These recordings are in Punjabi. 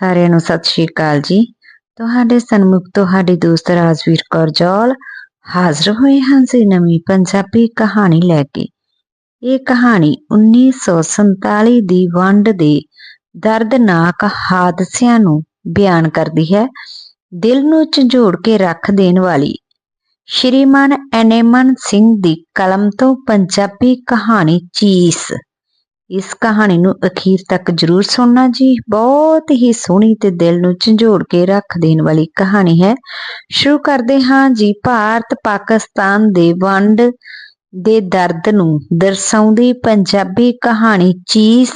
ਸਾਰਿਆਂ ਨੂੰ ਸਤਿ ਸ਼੍ਰੀ ਅਕਾਲ ਜੀ। ਤੁਹਾਡੇ ਸਨਮੁਖ ਤੁਹਾਡੀ ਦੋਸਤ ਰਾਜਵੀਰ ਕੌਰ ਜੋਲ ਹਾਜ਼ਰ ਹੋਏ ਹਾਂ ਜੀ ਨਵੀਂ ਪੰਜਾਬੀ ਕਹਾਣੀ ਲੈ ਕੇ। ਇਹ ਕਹਾਣੀ 1947 ਦੀ ਵੰਡ ਦੇ ਦਰਦਨਾਕ ਹਾਦਸਿਆਂ ਨੂੰ ਬਿਆਨ ਕਰਦੀ ਹੈ। ਦਿਲ ਨੂੰ ਝੰਜੋੜ ਕੇ ਰੱਖ ਦੇਣ ਵਾਲੀ ਸ਼੍ਰੀਮਾਨ ਐਨੇਮਨ ਸਿੰਘ ਦੀ ਕਲਮ ਤੋਂ ਪੰਜਾਬੀ ਕਹਾਣੀ ਚੀਸ। ਇਸ ਕਹਾਣੀ ਨੂੰ ਅਖੀਰ ਤੱਕ ਜ਼ਰੂਰ ਸੁਣਨਾ ਜੀ। ਬਹੁਤ ਹੀ ਸੋਹਣੀ ਤੇ ਦਿਲ ਨੂੰ ਝੰਜੋੜ ਕੇ ਰੱਖ ਦੇਣ ਵਾਲੀ ਕਹਾਣੀ ਹੈ। ਸ਼ੁਰੂ ਕਰਦੇ ਹਾਂ ਜੀ। ਭਾਰਤ ਪਾਕਿਸਤਾਨ ਦੇ ਵੰਡ ਦੇ ਦਰਦ ਨੂੰ ਦਰਸਾਉਂਦੀ ਪੰਜਾਬੀ ਕਹਾਣੀ ਚੀਸ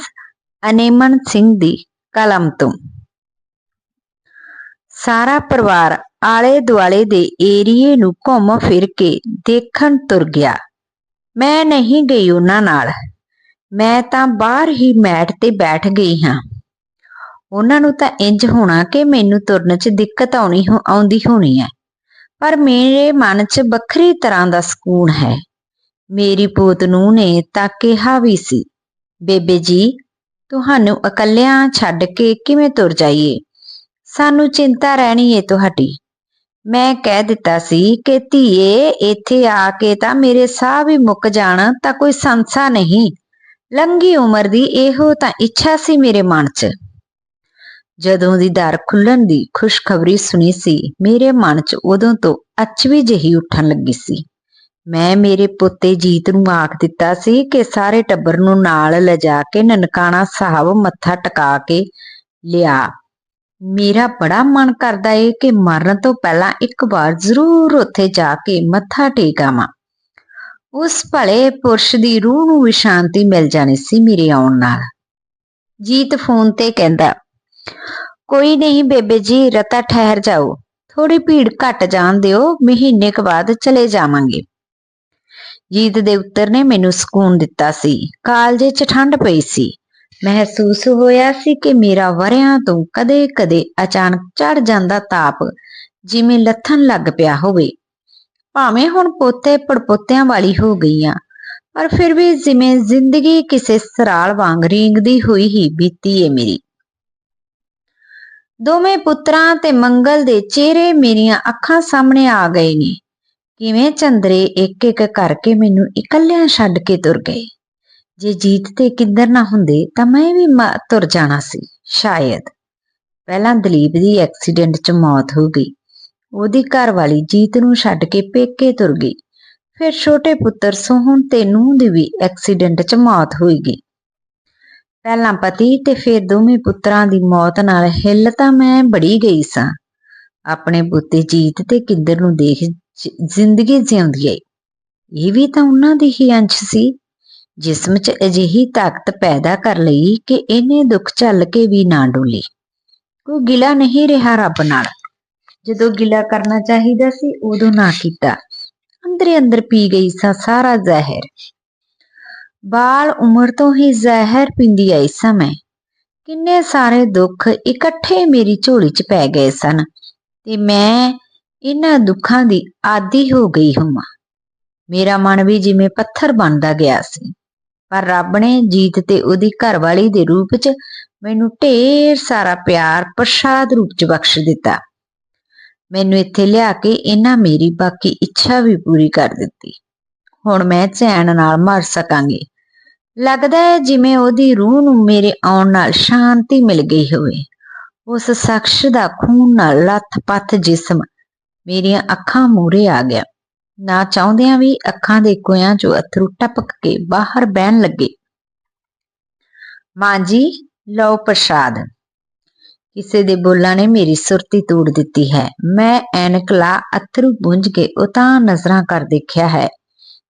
ਅਨੇਮਨ ਸਿੰਘ ਦੀ ਕਲਮ ਤੋਂ। ਸਾਰਾ ਪਰਿਵਾਰ ਆਲੇ ਦੁਆਲੇ ਦੇ ਏਰੀਏ ਨੂੰ ਘੁੰਮ ਫਿਰ ਕੇ ਦੇਖਣ ਤੁਰ ਗਿਆ। ਮੈਂ ਨਹੀਂ ਗਈ ਉਹਨਾਂ ਨਾਲ। ਮੈਂ ਤਾਂ ਬਾਹਰ ਹੀ ਮੈਟ ਤੇ ਬੈਠ ਗਈ ਹਾਂ। ਉਹਨਾਂ ਨੂੰ ਤਾਂ ਇੰਜ ਹੋਣਾ ਕਿ ਮੈਨੂੰ ਤੁਰਨ 'ਚ ਦਿੱਕਤ ਆਉਣੀ ਆਉਂਦੀ ਹੋਣੀ ਹੈ। ਪਰ ਮੇਰੇ ਮਨ 'ਚ ਵੱਖਰੀ ਤਰ੍ਹਾਂ ਦਾ ਸਕੂਨ ਹੈ। ਮੇਰੀ ਪੋਤ ਨੂੰ ਨੇ ਤਾਂ ਕਿਹਾ ਵੀ ਸੀ, ਬੇਬੇ ਜੀ, ਤੁਹਾਨੂੰ ਇਕੱਲਿਆਂ ਛੱਡ ਕੇ ਕਿਵੇਂ ਤੁਰ ਜਾਈਏ? ਸਾਨੂੰ ਚਿੰਤਾ ਰਹਿਣੀ ਏ ਤੁਹਾਡੀ। ਮੈਂ ਕਹਿ ਦਿੱਤਾ ਸੀ ਕਿ ਧੀਏ, ਇੱਥੇ ਆ ਕੇ ਤਾਂ ਮੇਰੇ ਸਾਹ ਵੀ ਮੁੱਕ ਜਾਣ ਤਾਂ ਕੋਈ ਸੰਸਾ ਨਹੀਂ। ਲੰਗੀ ਉਮਰ ਦੀ ਇਹੋ ਤਾਂ ਇੱਛਾ ਸੀ ਮੇਰੇ ਮਨ 'ਚ। ਜਦੋਂ ਦੀ ਦਰ ਖੁੱਲਣ ਦੀ ਖੁਸ਼ਖਬਰੀ ਸੁਣੀ ਸੀ, ਮੇਰੇ ਮਨ 'ਚ ਉਦੋਂ ਤੋਂ ਅਚਵੀ ਜਿਹੀ ਉੱਠਣ ਲੱਗੀ ਸੀ। ਮੈਂ ਮੇਰੇ ਪੁੱਤੇ ਜੀਤ ਨੂੰ ਆਖ ਦਿੱਤਾ ਸੀ ਕਿ ਸਾਰੇ ਟੱਬਰ ਨੂੰ ਨਾਲ ਲਿਜਾ ਕੇ ਨਨਕਾਣਾ ਸਾਹਿਬ ਮੱਥਾ ਟਿਕਾ ਕੇ ਲਿਆ। ਮੇਰਾ ਬੜਾ ਮਨ ਕਰਦਾ ਏ ਕਿ ਮਰਨ ਤੋਂ ਪਹਿਲਾਂ ਇੱਕ ਵਾਰ ਜ਼ਰੂਰ ਉੱਥੇ ਜਾ ਕੇ ਮੱਥਾ ਟੇਕ ਆਵਾਂ। ਉਸ ਭਲੇ ਪੁਰਸ਼ ਦੀ ਰੂਹ ਨੂੰ ਵੀ ਸ਼ਾਂਤੀ ਮਿਲ ਜਾਣੀ ਸੀ ਮੇਰੇ ਆਉਣ ਨਾਲ। ਜੀਤ ਫੋਨ ਤੇ ਕਹਿੰਦਾ, ਕੋਈ ਨਹੀਂ ਬੇਬੇ ਜੀ, ਰਤਾ ਠਹਿਰ ਜਾਓ। ਥੋੜੀ ਭੀੜ ਘਟ ਜਾਣ ਦਿਓ, ਮਹੀਨੇ ਕ ਬਾਅਦ ਚਲੇ ਜਾਵਾਂਗੇ। ਜੀਤ ਦੇ ਉੱਤਰ ਨੇ ਮੈਨੂੰ ਸਕੂਨ ਦਿੱਤਾ ਸੀ। ਕਾਲਜੇ 'ਚ ਠੰਡ ਪਈ ਸੀ। ਮਹਿਸੂਸ ਹੋਇਆ ਸੀ ਕਿ ਮੇਰਾ ਵਰਿਆਂ ਤੋਂ ਕਦੇ-ਕਦੇ ਅਚਾਨਕ ਚੜ ਜਾਂਦਾ ਤਾਪ, ਜਿਵੇਂ ਲੱਥਣ ਲੱਗ ਪਿਆ ਹੋਵੇ। ਭਾਵੇਂ ਹੁਣ ਪੋਤੇ ਪੜਪੋਤਿਆਂ ਵਾਲੀ ਹੋ ਗਈ ਆ, ਪਰ ਫਿਰ ਵੀ ਜਿਵੇਂ ਜ਼ਿੰਦਗੀ ਕਿਸੇ ਸਰਾਲ ਵਾਂਗ ਰੀਂਗਦੀ ਹੋਈ ਹੀ ਬੀਤੀ ਏ ਮੇਰੀ। ਦੋਵੇਂ ਪੁੱਤਰਾਂ ਤੇ ਮੰਗਲ ਦੇ ਚਿਹਰੇ ਮੇਰੀਆਂ ਅੱਖਾਂ ਸਾਹਮਣੇ ਆ ਗਏ ਨੇ। ਕਿਵੇਂ ਚੰਦਰੇ ਇੱਕ ਇੱਕ ਕਰਕੇ ਮੈਨੂੰ ਇਕੱਲਿਆਂ ਛੱਡ ਕੇ ਤੁਰ ਗਏ। ਜੇ ਜੀਤ ਤੇ ਕਿੰਦਰ ਨਾ ਹੁੰਦੇ ਤਾਂ ਮੈਂ ਵੀ ਤੁਰ ਜਾਣਾ ਸੀ, ਸ਼ਾਇਦ। ਪਹਿਲਾਂ ਦਲੀਪ ਦੀ ਐਕਸੀਡੈਂਟ 'ਚ ਮੌਤ ਹੋ ਗਈ। ਉਹਦੀ ਘਰਵਾਲੀ ਜੀਤ ਨੂੰ ਛੱਡ ਕੇ ਪੇਕੇ ਤੁਰ ਗਈ। ਫਿਰ ਛੋਟੇ ਪੁੱਤਰ ਸੋਹਣ ਤੇ ਨੂੰਹ ਦੀ ਵੀ ਐਕਸੀਡੈਂਟ 'ਚ ਮੌਤ ਹੋਈ ਗਈ। ਪਹਿਲਾਂ ਪਤੀ ਤੇ ਫਿਰ ਦੋਵੇਂ ਪੁੱਤਰਾਂ ਦੀ ਮੌਤ ਨਾਲ ਹਿੱਲ ਤਾਂ ਮੈਂ ਬੜੀ ਗਈ ਸਾਂ। ਆਪਣੇ ਪੁੱਤੇ ਜੀਤ ਤੇ ਕਿੰਦਰ ਨੂੰ ਦੇਖ ਜ਼ਿੰਦਗੀ ਜਿਉਂਦੀ ਏ ਇਹ ਵੀ ਤਾਂ ਉਹਨਾਂ ਦੀ ਹੀ ਅੰਸ਼ ਸੀ, ਜਿਸਮ 'ਚ ਅਜਿਹੀ ਤਾਕਤ ਪੈਦਾ ਕਰ ਲਈ ਕਿ ਇਹਨੇ ਦੁੱਖ ਝੱਲ ਕੇ ਵੀ ਨਾ ਡੋਲੀ। ਕੋਈ ਗਿਲਾ ਨਹੀਂ ਰਿਹਾ ਰੱਬ ਨਾਲ। ਜਦੋਂ ਗਿਲਾ ਕਰਨਾ ਚਾਹੀਦਾ ਸੀ, ਉਦੋਂ ਨਾ ਕੀਤਾ। ਅੰਦਰੇ ਅੰਦਰ ਪੀ ਗਈ ਸਾਂ ਸਾਰਾ ਜ਼ਹਿਰ। ਬਾਲ ਉਮਰ ਤੋਂ ਹੀ ਜ਼ਹਿਰ ਪਿੰਦੀ ਆਈ ਸਾਂ ਮੈਂ। ਕਿੰਨੇ ਸਾਰੇ ਦੁੱਖ ਇਕੱਠੇ ਮੇਰੀ ਝੋਲੀ 'ਚ ਪੈ ਗਏ ਸਨ ਤੇ ਮੈਂ ਇਹਨਾਂ ਦੁੱਖਾਂ ਦੀ ਆਦੀ ਹੋ ਗਈ ਹਾਂ ਮੇਰਾ ਮਨ ਵੀ ਜਿਵੇਂ ਪੱਥਰ ਬਣਦਾ ਗਿਆ ਸੀ, ਪਰ ਰੱਬ ਨੇ ਜੀਤ ਤੇ ਉਹਦੀ ਘਰਵਾਲੀ ਦੇ ਰੂਪ 'ਚ ਮੈਨੂੰ ਢੇਰ ਸਾਰਾ ਪਿਆਰ ਪ੍ਰਸ਼ਾਦ ਰੂਪ 'ਚ ਬਖਸ਼ ਦਿੱਤਾ। ਮੈਨੂੰ ਇੱਥੇ ਲਿਆ ਕੇ ਇਹਨਾਂ ਮੇਰੀ ਬਾਕੀ ਇੱਛਾ ਵੀ ਪੂਰੀ ਕਰ ਦਿੱਤੀ। ਹੁਣ ਮੈਂ ਚੈਨ ਨਾਲ ਮਰ ਸਕਾਂਗੀ। ਲੱਗਦਾ ਹੈ ਜਿਵੇਂ ਉਹਦੀ ਰੂਹ ਨੂੰ ਮੇਰੇ ਆਉਣ ਨਾਲ ਸ਼ਾਂਤੀ ਮਿਲ ਗਈ ਹੋਵੇ। ਉਸ ਸ਼ਖਸ ਦਾ ਖੂਨ ਨਾਲ ਲੱਥ-ਪੱਥ ਜਿਸਮ ਮੇਰੀਆਂ ਅੱਖਾਂ ਮੂਰੇ ਆ ਗਿਆ। ਨਾ ਚਾਹੁੰਦਿਆਂ ਵੀ ਅੱਖਾਂ ਦੇ ਕੋਇਆਂ 'ਚੋਂ ਅਥਰੂ ਟਪਕ ਕੇ ਬਾਹਰ ਬਹਿਣ ਲੱਗੇ। ਮਾਂ ਜੀ, ਲਓ ਪ੍ਰਸ਼ਾਦ। ਕਿਸੇ ਦੇ ਬੋਲਾਂ ਨੇ ਮੇਰੀ ਸੁਰਤੀ ਤੋੜ ਦਿੱਤੀ ਹੈ। ਮੈਂ ਐਨਕ ਲਾ ਅਥਰੂ ਪੁੰਝ ਕੇ ਉਤਾਂ ਨਜ਼ਰਾਂ ਕਰ ਦੇਖਿਆ ਹੈ।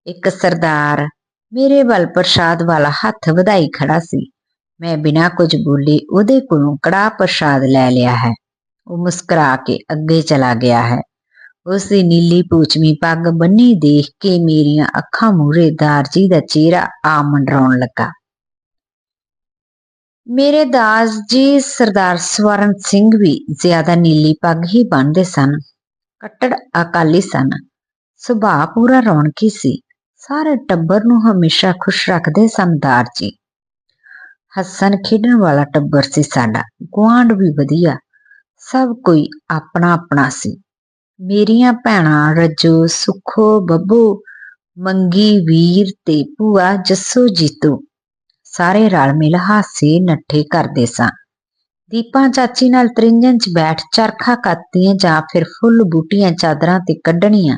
ਇੱਕ ਸਰਦਾਰ ਮੇਰੇ ਵੱਲ ਪ੍ਰਸ਼ਾਦ ਵਾਲਾ ਹੱਥ ਵਧਾਈ ਖੜਾ ਸੀ। ਮੈਂ ਬਿਨਾਂ ਕੁਝ ਬੋਲੇ ਉਹਦੇ ਕੋਲੋਂ ਕੜਾ ਪ੍ਰਸ਼ਾਦ ਲੈ ਲਿਆ ਹੈ। ਉਹ ਮੁਸਕਰਾ ਕੇ ਅੱਗੇ ਚਲਾ ਗਿਆ ਹੈ। ਉਸ ਦੀ ਨੀਲੀ ਪੂਛਮੀ ਪੱਗ ਬੰਨੀ ਦੇਖ ਕੇ ਮੇਰੀਆਂ ਅੱਖਾਂ ਮੂਰੇ ਦਾਰਜੀ ਦਾ ਚਿਹਰਾ ਆ ਮੰਡਰਾਉਣ ਲੱਗਾ। ਮੇਰੇ ਦਾਸ ਜੀ ਸਰਦਾਰ ਸਵਰਨ ਸਿੰਘ ਵੀ ਜ਼ਿਆਦਾ ਨੀਲੀ ਪੱਗ ਹੀ ਬੰਨਦੇ ਸਨ, ਕੱਟੜ ਅਕਾਲੀ ਸਨ। ਸੁਭਾਅ ਪੂਰਾ ਰੌਣਕੀ ਸੀ। ਸਾਰੇ ਟੱਬਰ ਨੂੰ ਹਮੇਸ਼ਾ ਖੁਸ਼ ਰੱਖਦੇ ਸਨ ਦਾਰ ਜੀ। ਹੱਸਣ ਖੇਡਣ ਵਾਲਾ ਟੱਬਰ ਸੀ ਸਾਡਾ। ਗੁਆਂਢ ਵੀ ਵਧੀਆ। ਸਭ ਕੋਈ ਆਪਣਾ ਆਪਣਾ ਸੀ। ਮੇਰੀਆਂ ਭੈਣਾਂ ਰੱਜੋ, ਸੁਖੋ, ਬੱਬੂ, ਮੰਗੀ, ਵੀਰ ਤੇ ਭੂਆ ਜੱਸੋ ਜੀਤੂ। ਸਾਰੇ ਰਲ ਮਿਲ ਹਾਸੇ ਨੱਠੇ ਕਰਦੇ ਸਾਂ। ਦੀਪਾਂ ਚਾਚੀ ਨਾਲ ਤ੍ਰਿੰਜਣ 'ਚ ਬੈਠ ਚਰਖਾ ਕੱਤੀਆਂ ਜਾਂ ਫਿਰ ਫੁੱਲ ਬੂਟੀਆਂ ਚਾਦਰਾਂ ਤੇ ਕੱਢਣੀਆਂ।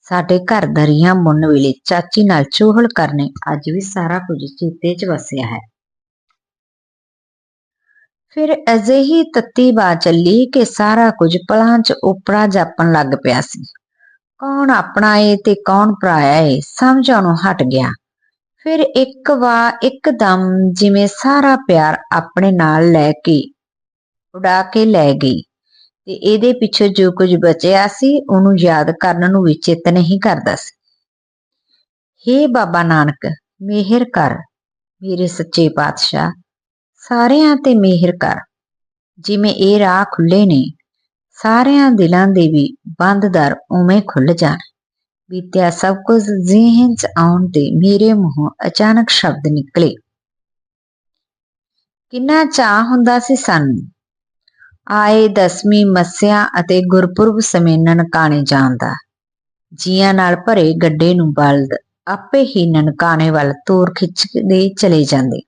ਸਾਡੇ ਘਰ ਦਰੀਆਂ ਮੁੰਨ ਵੇਲੇ ਚਾਚੀ ਨਾਲ ਚੋਹਲ ਕਰਨੇ ਅੱਜ ਵੀ ਸਾਰਾ ਕੁਝ ਚੇਤੇ 'ਚ ਵਸਿਆ ਹੈ। ਫਿਰ ਅਜਿਹੀ ਤੱਤੀ ਬਾ ਚੱਲੀ ਕਿ ਸਾਰਾ ਕੁਝ ਪਲਾਂ 'ਚ ਉਪਰਾ ਜਾਪਣ ਲੱਗ ਪਿਆ ਸੀ। ਕੌਣ ਆਪਣਾ ਏ ਤੇ ਕੌਣ ਪਰਾਇਆ ਏ ਸਮਝਣੋਂ ਹਟ ਗਿਆ। ਫਿਰ ਇੱਕ ਵਾ ਇੱਕਦਮ ਜਿਵੇਂ ਸਾਰਾ ਪਿਆਰ ਆਪਣੇ ਨਾਲ ਲੈ ਕੇ, ਉਡਾ ਕੇ ਲੈ ਗਈ। ਤੇ ਇਹਦੇ ਪਿੱਛੇ ਜੋ ਕੁਝ ਬਚਿਆ ਸੀ, ਉਹਨੂੰ ਯਾਦ ਕਰਨ ਨੂੰ ਵੀ ਚਿੱਤ ਨਹੀਂ ਕਰਦਾ ਸੀ। ਹੇ ਬਾਬਾ ਨਾਨਕ, ਮਿਹਰ ਕਰ, ਮੇਰੇ ਸੱਚੇ ਪਾਤਸ਼ਾਹ। ਸਾਰਿਆਂ ਤੇ ਮਿਹਰ ਕਰ। ਜਿਵੇਂ ਇਹ ਰਾਹ ਖੁੱਲੇ ਨੇ, ਸਾਰਿਆਂ ਦਿਲਾਂ ਦੇ ਵੀ ਬੰਦ ਦਰ ਉਵੇਂ ਖੁੱਲ ਜਾਣ। ਬੀਤਿਆ ਸਭ ਕੁਝ ਜ਼ਿਹਨ 'ਚ ਆਉਣ ਤੇ ਮੇਰੇ ਮੂੰਹੋਂ ਅਚਾਨਕ ਸ਼ਬਦ ਨਿਕਲੇ। ਕਿੰਨਾ ਚਾਹ ਹੁੰਦਾ ਸੀ ਸਾਨੂੰ। ਆਏ ਦਸਵੀਂ ਮੱਸਿਆ ਅਤੇ ਗੁਰਪੁਰਬ ਸਮੇਂ ਨਨਕਾਣੇ ਜਾਣ ਦਾ। ਜੀਆਂ ਨਾਲ ਭਰੇ ਗੱਡੇ ਨੂੰ ਬਲਦ, ਆਪੇ ਹੀ ਨਨਕਾਣੇ ਵੱਲ ਤੋਰ ਖਿੱਚਦੇ ਚਲੇ ਜਾਂਦੇ।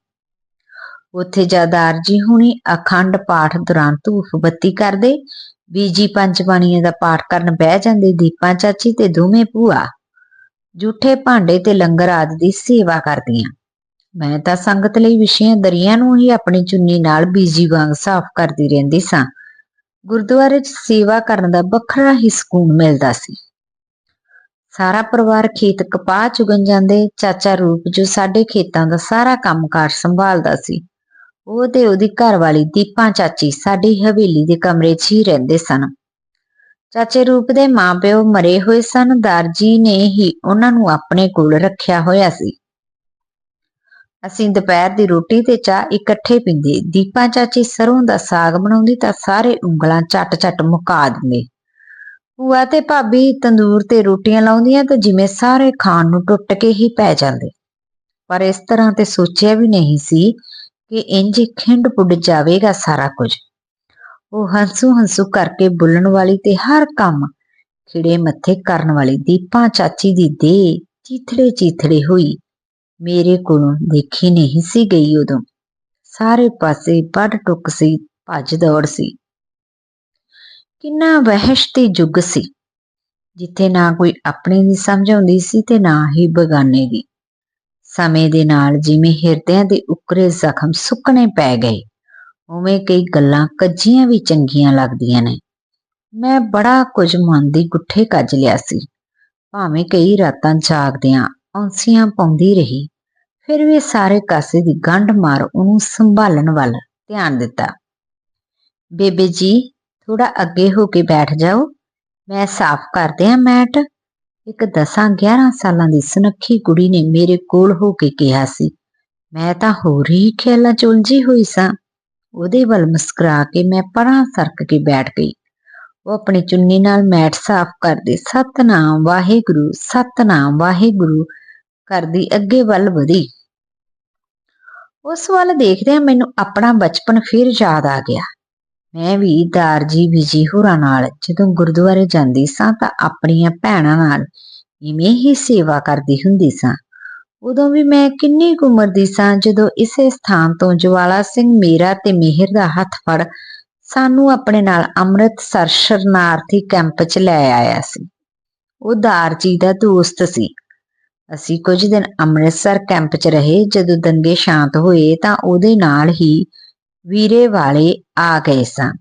ਉੱਥੇ ਜਾਦਾਰ ਜੀ ਹੁਣੀ ਅਖੰਡ ਪਾਠ ਦੌਰਾਨ ਧੂਫ ਬੱਤੀ ਕਰਦੇ ਬੀਜੀ ਪੰਜ ਬਾਣੀਆਂ ਦਾ ਪਾਠ ਕਰਨ ਬਹਿ ਜਾਂਦੇ ਦੀਪਾਂ ਚਾਚੀ ਤੇ ਦੋਵੇਂ ਭੂਆ। ਜੂਠੇ ਭਾਂਡੇ ਤੇ ਲੰਗਰ ਆਦਿ ਦੀ ਸੇਵਾ ਕਰਦੀਆਂ। ਮੈਂ ਤਾਂ ਸੰਗਤ ਲਈ ਵਿਸ਼ਿਆਂ ਦਰੀਆਂ ਨੂੰ ਹੀ ਆਪਣੀ ਚੁੰਨੀ ਨਾਲ ਬੀਜੀ ਵਾਂਗ ਸਾਫ਼ ਕਰਦੀ ਰਹਿੰਦੀ ਸਾਂ। ਗੁਰਦੁਆਰੇ 'ਚ ਸੇਵਾ ਕਰਨ ਦਾ ਵੱਖਰਾ ਹੀ ਸਕੂਨ ਮਿਲਦਾ ਸੀ। ਸਾਰਾ ਪਰਿਵਾਰ ਖੇਤ ਕਪਾਹ ਚੁਗਣ ਜਾਂਦੇ, ਚਾਚਾ ਰੂਪ ਜੋ ਸਾਡੇ ਖੇਤਾਂ ਦਾ ਸਾਰਾ ਕੰਮਕਾਰ ਸੰਭਾਲਦਾ ਸੀ। ਉਹ ਤੇ ਉਹਦੀ ਘਰਵਾਲੀ ਦੀਪਾਂ ਚਾਚੀ ਸਾਡੀ ਹਵੇਲੀ ਦੇ ਕਮਰੇ 'ਚ ਹੀ ਰਹਿੰਦੇ ਸਨ। ਚਾਚੇ ਰੂਪ ਦੇ ਮਾਪਿਓ ਮਰੇ ਹੋਏ ਸਨ, ਦਰਜੀ ਨੇ ਹੀ ਉਹਨਾਂ ਨੂੰ ਆਪਣੇ ਕੋਲ ਰੱਖਿਆ ਹੋਇਆ ਸੀ। ਅਸੀਂ ਦੁਪਹਿਰ ਦੀ ਰੋਟੀ ਤੇ ਚਾਹ ਇਕੱਠੇ ਪੀਂਦੇ। ਦੀਪਾਂ ਚਾਚੀ ਸਰੋਂ ਦਾ ਸਾਗ ਬਣਾਉਂਦੀ ਤਾਂ ਸਾਰੇ ਉਂਗਲਾਂ ਚੱਟ-ਚੱਟ ਮੁਕਾ ਦਿੰਦੇ। ਭੂਆ ਤੇ ਭਾਬੀ ਤੰਦੂਰ ਤੇ ਰੋਟੀਆਂ ਲਾਉਂਦੀਆਂ ਤਾਂ ਜਿਵੇਂ ਸਾਰੇ ਖਾਣ ਨੂੰ ਟੁੱਟ ਕੇ ਹੀ ਪੈ ਜਾਂਦੇ। ਪਰ ਇਸ ਤਰ੍ਹਾਂ ਤੇ ਸੋਚਿਆ ਵੀ ਨਹੀਂ ਸੀ ਕਿ ਇੰਜ ਖਿੰਡ ਪੁੱਡ ਜਾਵੇਗਾ ਸਾਰਾ ਕੁਝ। ਉਹ ਹੰਸੂ ਹੰਸੂ ਕਰਕੇ ਬੁੱਲਣ ਵਾਲੀ ਤੇ ਹਰ ਕੰਮ ਖਿੜੇ ਮੱਥੇ ਕਰਨ ਵਾਲੀ ਦੀਪਾਂ ਚਾਚੀ ਦੀ ਦੇਹ ਚੀਥੜੇ ਚੀਥੜੇ ਹੋਈ। ਮੇਰੇ ਕੋਲੋਂ ਦੇਖੀ ਨਹੀਂ ਸੀ ਗਈ ਉਦੋਂ। ਸਾਰੇ ਪਾਸੇ ਵੱਡ ਟੁੱਕ ਸੀ, ਭੱਜ ਦੌੜ ਸੀ। ਕਿੰਨਾ ਵਹਿਸ਼ ਤੇ ਯੁੱਗ ਸੀ। ਜਿੱਥੇ ਨਾ ਕੋਈ ਆਪਣੇ ਦੀ ਸਮਝ ਆਉਂਦੀ ਸੀ ਤੇ ਨਾ ਹੀ ਬਗਾਨੇ ਦੀ। ਸਮੇਂ ਦੇ ਨਾਲ ਜਿਵੇਂ ਹਿਰਦਿਆਂ ਦੇ ਉਕਰੇ ਜ਼ਖਮ ਸੁੱਕਣੇ ਪੈ ਗਏ, ਉਵੇਂ ਕਈ ਗੱਲਾਂ ਕੱਜੀਆਂ ਵੀ ਚੰਗੀਆਂ ਲੱਗਦੀਆਂ ਨੇ। ਮੈਂ ਬੜਾ ਕੁਝ ਮਨ ਦੀ ਗੁੱਠੇ ਕੱਜ ਲਿਆ ਸੀ। ਭਾਵੇਂ ਕਈ ਰਾਤਾਂ ਜਾਗਦਿਆਂ ਔਂਸੀਆਂ ਪਾਉਂਦੀ ਰਹੀ, ਫਿਰ ਵੀ ਸਾਰੇ ਕਾਸੇ ਦੀ ਗੰਢ ਮਾਰ ਉਹਨੂੰ ਸੰਭਾਲਣ ਵੱਲ ਧਿਆਨ ਦਿੱਤਾ। ਬੇਬੇ ਜੀ ਥੋੜਾ ਅੱਗੇ ਹੋ ਕੇ ਬੈਠ ਜਾਓ। ਮੈਂ ਸਾਫ਼ ਕਰਦੇ ਆ ਮੈਟ। ਇੱਕ 10-11 ਸਾਲਾਂ ਦੀ ਸੁਨੱਖੀ ਕੁੜੀ ਨੇ ਮੇਰੇ ਕੋਲ ਹੋ ਕੇ ਕਿਹਾ ਸੀ, ਮੈਂ ਤਾਂ ਹੋਰ ਹੀ ਖਿਆਲਾਂ ਚ ਉਲਝੀ ਹੋਈ ਸਾਂ। ਉਹਦੇ ਵੱਲ ਮੁਸਕਰਾ ਕੇ ਮੈਂ ਪਰਾਂ ਸਰਕ ਕੇ ਬੈਠ ਗਈ। ਉਹ ਆਪਣੀ ਚੁੰਨੀ ਨਾਲ ਮੈਟ ਸਾਫ਼ ਕਰਦੇ, ਸਤਨਾਮ ਵਾਹਿਗੁਰੂ ਸਤਨਾਮ ਵਾਹਿਗੁਰੂ, ਕਰਦੀ ਅੱਗੇ ਵੱਲ ਵਧੀ। ਉਸ ਵੱਲ ਦੇਖਦਿਆਂ ਮੈਨੂੰ ਆਪਣਾ ਬਚਪਨ ਫਿਰ ਯਾਦ ਆ ਗਿਆ। ਮੈਂ ਵੀ ਦਾਰਜੀ ਵਿਜੀ ਹੋਰਾਂ ਨਾਲ, ਜਦੋਂ ਗੁਰਦੁਆਰੇ ਜਾਂਦੀ ਸਾਂ ਤਾਂ ਆਪਣੀਆਂ ਭੈਣਾਂ ਨਾਲ ਇਵੇਂ ਹੀ ਸੇਵਾ ਕਰਦੀ ਹੁੰਦੀ ਸਾਂ। ਉਦੋਂ ਵੀ ਮੈਂ ਕਿੰਨੀ ਕੁ ਉਮਰ ਦੀ ਸਾਂ, ਜਦੋਂ ਇਸੇ ਸਥਾਨ ਤੋਂ ਜਵਾਲਾ ਸਿੰਘ ਮੇਰਾ ਤੇ ਮਿਹਰ ਦਾ ਹੱਥ ਫੜ ਸਾਨੂੰ ਆਪਣੇ ਨਾਲ ਅੰਮ੍ਰਿਤਸਰ ਸ਼ਰਨਾਰਥੀ ਕੈਂਪ 'ਚ ਲੈ ਆਇਆ ਸੀ। ਉਹ ਦਾਰਜੀ ਦਾ ਦੋਸਤ ਸੀ। ਅਸੀਂ ਕੁਝ ਦਿਨ ਅੰਮ੍ਰਿਤਸਰ ਕੈਂਪ 'ਚ ਰਹੇ, ਜਦੋਂ ਦੰਗੇ ਸ਼ਾਂਤ ਹੋਏ ਤਾਂ ਉਹਦੇ ਨਾਲ ਹੀ ਵੀਰੇ ਵਾਲੇ ਆ ਗਏ ਸਾਂ।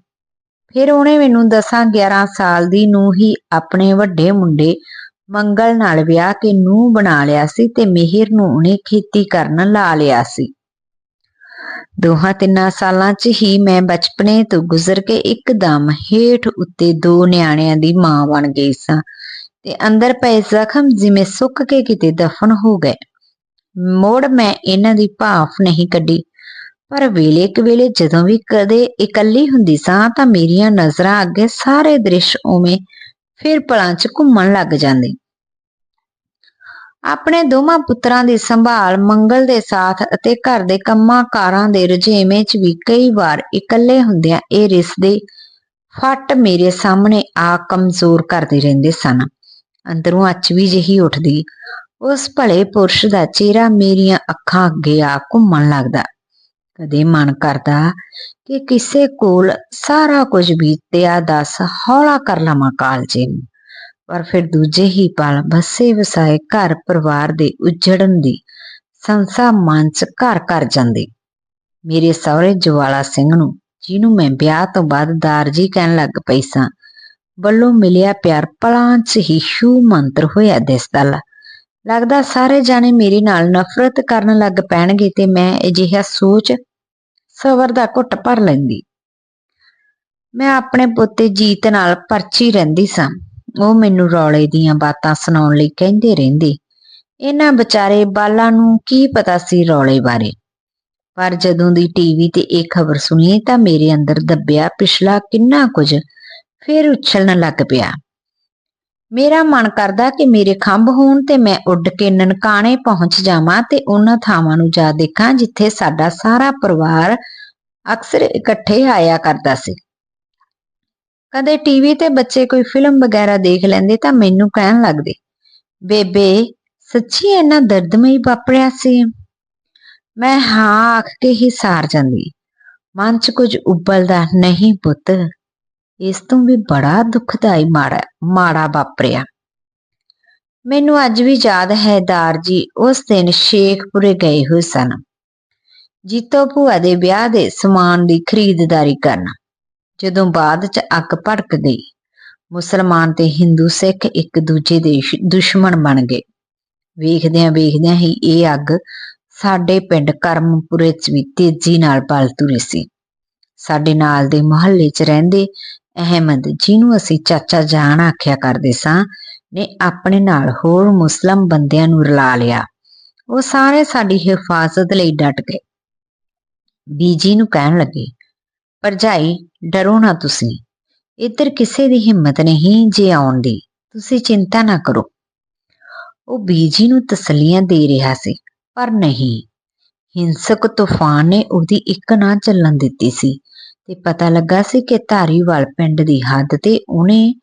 ਫਿਰ ਉਹਨੇ ਮੈਨੂੰ 10-11 ਸਾਲ ਦੀ ਨੂੰ ਹੀ ਆਪਣੇ ਵੱਡੇ ਮੁੰਡੇ ਮੰਗਲ ਨਾਲ ਵਿਆਹ ਕੇ ਨੂੰ ਬਣਾ ਲਿਆ ਸੀ ਤੇ ਮਿਹਰ ਨੂੰ ਉਹਨੇ ਖੇਤੀ ਕਰਨ ਲਾ ਲਿਆ ਸੀ। ਦੋਹਾਂ ਤਿੰਨਾਂ ਸਾਲਾਂ 'ਚ ਹੀ ਮੈਂ ਬਚਪਨੇ ਤੋਂ ਗੁਜ਼ਰ ਕੇ ਇੱਕਦਮ ਹੇਠ ਉੱਤੇ ਦੋ ਨਿਆਣਿਆਂ ਦੀ ਮਾਂ ਬਣ ਗਈ ਸਾਂ ਤੇ ਅੰਦਰ ਪਏ ਜ਼ਖਮ ਜਿਵੇਂ ਸੁੱਕ ਕੇ ਕਿਤੇ ਦਫਨ ਹੋ ਗਏ। ਮੋੜ ਮੈਂ ਇਹਨਾਂ ਦੀ ਭਾਫ ਨਹੀਂ ਕੱਢੀ। ਪਰ ਵੇਲੇ ਕੁ ਵੇਲੇ ਜਦੋਂ ਵੀ ਕਦੇ ਇਕੱਲੀ ਹੁੰਦੀ ਸਾਂ ਤਾਂ ਮੇਰੀਆਂ ਨਜ਼ਰਾਂ ਅੱਗੇ ਸਾਰੇ ਦ੍ਰਿਸ਼ ਉਵੇਂ ਫਿਰ ਪਲਾਂ 'ਚ ਘੁੰਮਣ ਲੱਗ ਜਾਂਦੇ। ਆਪਣੇ ਦੋਵਾਂ ਪੁੱਤਰਾਂ ਦੀ ਸੰਭਾਲ ਮੰਗਲ ਦੇ ਸਾਥ ਅਤੇ ਘਰ ਦੇ ਕੰਮਾਂ ਕਾਰਾਂ ਦੇ ਰੁਝੇਵੇਂ 'ਚ ਵੀ ਕਈ ਵਾਰ ਇਕੱਲੇ ਹੁੰਦਿਆਂ ਇਹ ਰਿਸਦੇ ਫੱਟ ਮੇਰੇ ਸਾਹਮਣੇ ਆ ਕਮਜ਼ੋਰ ਕਰਦੇ ਰਹਿੰਦੇ ਸਨ। ਅੰਦਰੋਂ ਅੱਛ ਵੀ ਜਿਹੀ ਉੱਠਦੀ, ਉਸ ਭਲੇ ਪੁਰਸ਼ ਦਾ ਚਿਹਰਾ ਮੇਰੀਆਂ ਅੱਖਾਂ ਅੱਗੇ ਆ ਘੁੰਮਣ ਲੱਗਦਾ। ਕਦੇ ਮਨ ਕਰਦਾ ਕਿ ਕਿਸੇ ਕੋਲ ਸਾਰਾ ਕੁਝ ਬੀਤਿਆ ਦੱਸ ਹੌਲਾ ਕਰ ਲਵਾਂ ਕਾਲਜੇ ਨੂੰ। ਪਰ ਫਿਰ ਦੂਜੇ ਹੀ ਪਲ ਬਸੇ ਵਸਾਏ ਘਰ ਪਰਿਵਾਰ ਦੇ ਉਜੜਨ ਦੀ ਸੰਸਾ ਮਨ ਘਰ ਕਰ ਜਾਂਦੀ। ਮੇਰੇ ਸਹੁਰੇ ਜਵਾਲਾ ਸਿੰਘ ਨੂੰ, ਜਿਹਨੂੰ ਮੈਂ ਵਿਆਹ ਤੋਂ ਬਾਅਦ ਦਾਰਜੀ ਕਹਿਣ ਲੱਗ ਪਈ ਸਾਂ, ਵੱਲੋਂ ਮਿਲਿਆ ਪਿਆਰ ਪਲਾਂ ਚ ਹੀ ਸ਼ੂ ਮੰਤਰ ਹੋਇਆ ਦਿਸਦਾ ਲ- ਲੱਗਦਾ ਸਾਰੇ ਜਾਣੇ ਮੇਰੇ ਨਾਲ ਨਫ਼ਰਤ ਕਰਨ ਲੱਗ ਪੈਣਗੇ ਤੇ ਮੈਂ ਅਜਿਹਾ ਸੋਚ ਸਬਰ ਦਾ ਘੁੱਟ ਭਰ ਲੈਂਦੀ। ਮੈਂ ਆਪਣੇ ਪੋਤੇ ਜੀਤ ਨਾਲ ਪਰਚੀ ਰਹਿੰਦੀ ਸਾਂ। ਉਹ ਮੈਨੂੰ ਰੌਲੇ ਦੀਆਂ ਬਾਤਾਂ ਸੁਣਾਉਣ ਲਈ ਕਹਿੰਦੇ ਰਹਿੰਦੇ। ਇਹਨਾਂ ਵਿਚਾਰੇ ਬਾਲਾਂ ਨੂੰ ਕੀ ਪਤਾ ਸੀ ਰੌਲੇ ਬਾਰੇ। ਪਰ ਜਦੋਂ ਦੀ ਟੀਵੀ ਤੇ ਇਹ ਖਬਰ ਸੁਣੀ ਤਾਂ ਮੇਰੇ ਅੰਦਰ ਦੱਬਿਆ ਪਿਛਲਾ ਕਿੰਨਾ ਕੁਝ ਫਿਰ ਉਛਲਣ ਲੱਗ ਪਿਆ। ਮੇਰਾ ਮਨ ਕਰਦਾ ਕਿ ਮੇਰੇ ਖੰਭ ਹੋਣ ਤੇ ਮੈਂ ਉੱਡ ਕੇ ਨਨਕਾਣੇ ਪਹੁੰਚ ਜਾਵਾਂ ਤੇ ਉਹਨਾਂ ਥਾਵਾਂ ਨੂੰ ਜਾ ਦੇਖਾਂ ਜਿੱਥੇ ਸਾਡਾ ਸਾਰਾ ਪਰਿਵਾਰ ਅਕਸਰ ਇਕੱਠੇ ਆਇਆ ਕਰਦਾ ਸੀ। ਕਦੇ ਟੀਵੀ ਤੇ ਬੱਚੇ ਕੋਈ ਫਿਲਮ ਵਗੈਰਾ ਦੇਖ ਲੈਂਦੇ ਤਾਂ ਮੈਨੂੰ ਕਹਿਣ ਲੱਗਦੇ, ਬੇਬੇ, ਸੱਚੀ ਇੰਨਾ ਦਰਦਮਈ ਵਾਪਰਿਆ ਸੀ? ਮੈਂ ਹਾਂ ਆਖ ਕੇ ਹੀ ਸਾਰ ਜਾਂਦੀ, ਮਨ 'ਚ ਕੁਝ ਉਬਲਦਾ ਨਹੀਂ ਪੁੱਤ। ਇਸ ਤੋਂ ਵੀ ਬੜਾ ਦੁਖਦਾਈ ਮਾੜਾ ਮਾੜਾ ਵਾਪਰਿਆ। ਮੈਨੂੰ ਅੱਜ ਵੀ ਯਾਦ ਹੈ ਦਾਰ ਜੀ, ਉਸ ਦਿਨ ਸ਼ੇਖਪੁਰੇ ਗਏ ਹੋਏ ਸਨ। ਜੀਤੋ ਭੂਆ ਦੇ ਵਿਆਹ ਦੇ ਸਮਾਨ ਦੀ ਖਰੀਦਦਾਰੀ ਕਰਨ। ਜਦੋਂ ਬਾਅਦ ਚ ਅੱਗ ਭੜਕ ਗਈ, ਮੁਸਲਮਾਨ ਤੇ ਹਿੰਦੂ ਸਿੱਖ ਇੱਕ ਦੂਜੇ ਦੇ ਦੁਸ਼ਮਣ ਬਣ ਗਏ। ਵੇਖਦਿਆਂ ਵੇਖਦਿਆਂ ਹੀ ਇਹ ਅੱਗ ਸਾਡੇ ਪਿੰਡ ਕਰਮਪੁਰੇ ਚ ਵੀ ਤੇਜ਼ੀ ਨਾਲ ਬਲ ਤੁਰੀ ਸੀ। ਸਾਡੇ ਨਾਲ ਦੇ ਮੁਹੱਲੇ ਚ ਰਹਿੰਦੇ ਅਹਿਮਦ ਜਿਹਨੂੰ ਅਸੀਂ ਚਾਚਾ ਜਾਨ ਆਖਿਆ ਕਰਦੇ ਸਾਂ, ਨੇ ਆਪਣੇ ਨਾਲ ਹੋਰ ਮੁਸਲਮ ਬੰਦਿਆਂ ਨੂੰ ਰਲਾ ਲਿਆ। ਉਹ ਸਾਰੇ ਸਾਡੀ ਹਿਫਾਜ਼ਤ ਲਈ ਡਟ ਗਏ। ਬੀਜੀ ਨੂੰ ਕਹਿਣ ਲੱਗੇ, ਭਰਜਾਈ, ਡਰੋ ਨਾ ਤੁਸੀਂ। ਇੱਧਰ ਕਿਸੇ ਦੀ ਹਿੰਮਤ ਨਹੀਂ ਜੇ ਆਉਣ ਦੀ। ਤੁਸੀਂ ਚਿੰਤਾ ਨਾ ਕਰੋ। ਉਹ ਬੀਜੀ ਨੂੰ ਤਸੱਲੀਆਂ ਦੇ ਰਿਹਾ ਸੀ, ਪਰ ਨਹੀਂ। ਹਿੰਸਕ ਤੂਫਾਨ ਨੇ ਉਹਦੀ ਇੱਕ ਨਾ ਚੱਲਣ ਦਿੱਤੀ ਸੀ। ਤੇ ਪਤਾ ਲੱਗਾ ਸੀ ਕਿ ਧਾਰੀਵਾਲ ਪਿੰਡ ਦੀ ਹੱਦ ਤੇ ਉਹਨੇ